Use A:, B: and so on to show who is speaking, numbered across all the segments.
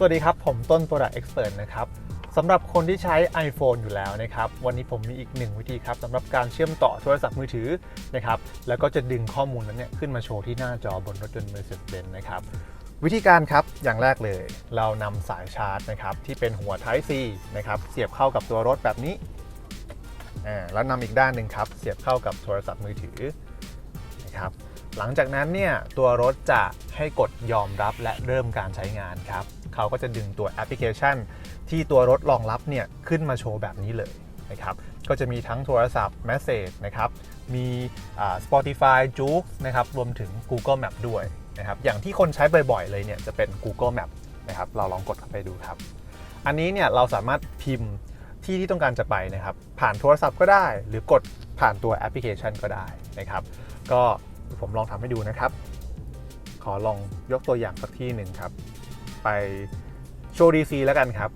A: สวัสดีครับ ผมต้น Product Expert นะครับสำหรับคนที่ใช้ iPhone อยู่แล้วนะครับ วันนี้ผมมีอีกหนึ่งวิธีครับสำหรับการเชื่อมต่อโทรศัพท์มือถือนะครับ แล้วก็จะดึงข้อมูลนั้นเนี่ยขึ้นมาโชว์ที่หน้าจอบนรถยนต์ Mercedes-Benz นะครับ วิธีการครับ อย่างแรกเลย เรานำสายชาร์จนะครับที่เป็นหัว Type C นะครับเสียบเข้ากับตัวรถแบบนี้อ่าแล้วนำอีกด้านหนึ่งครับ เสียบเข้ากับโทรศัพท์มือถือนะครับ หลังจากนั้นเนี่ยตัวรถจะให้กดยอมรับและเริ่มการใช้งานครับ เขาก็จะดึงตัวแอปพลิเคชัน ที่ตัวรถรองรับเนี่ยขึ้นมาโชว์แบบนี้เลยนะครับก็จะมีทั้งโทรศัพท์ Message นะครับมี Spotify j o o x นะครับรวมถึง Google Map ด้วยนะครับอย่างที่คนใช้บ่อยๆเลยเนี่ยจะเป็น Google Map นะครับเราลองกดเข้าไปดูครับ อันนี้เนี่ยเราสามารถพิมพ์ที่ที่ต้องการจะไปนะครับ ผ่านโทรศัพท์ก็ได้ หรือกดผ่านตัวแอปพลิเคชันก็ได้นะครับ ก็ผมลองทำให้ดูนะครับ ขอลองยกตัวอย่างสักที่หนึ่งครับ ไปโชว์ DC แล้วกันครับ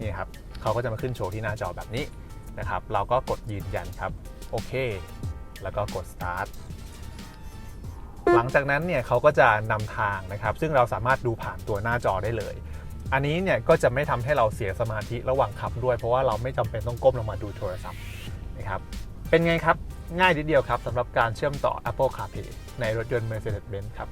A: นี่ครับเขาก็จะมาขึ้นโชว์ที่หน้าจอแบบนี้นะครับ เราก็กดยืนยันครับโอเค แล้วก็กด start หลังจากนั้นเนี่ยเขาก็จะนำทางนะครับ ซึ่งเราสามารถดูผ่านตัวหน้าจอได้เลย อันนี้เนี่ยก็จะไม่ทำให้เราเสียสมาธิระหว่างขับด้วย เพราะว่าเราไม่จำเป็นต้องก้มลงมาดูโทรศัพท์นะครับ เป็นไงครับง่ายนิดเดียวครับสำหรับการเชื่อมต่อ Apple CarPlay ในรถยนต์ Mercedes-Benz ครับ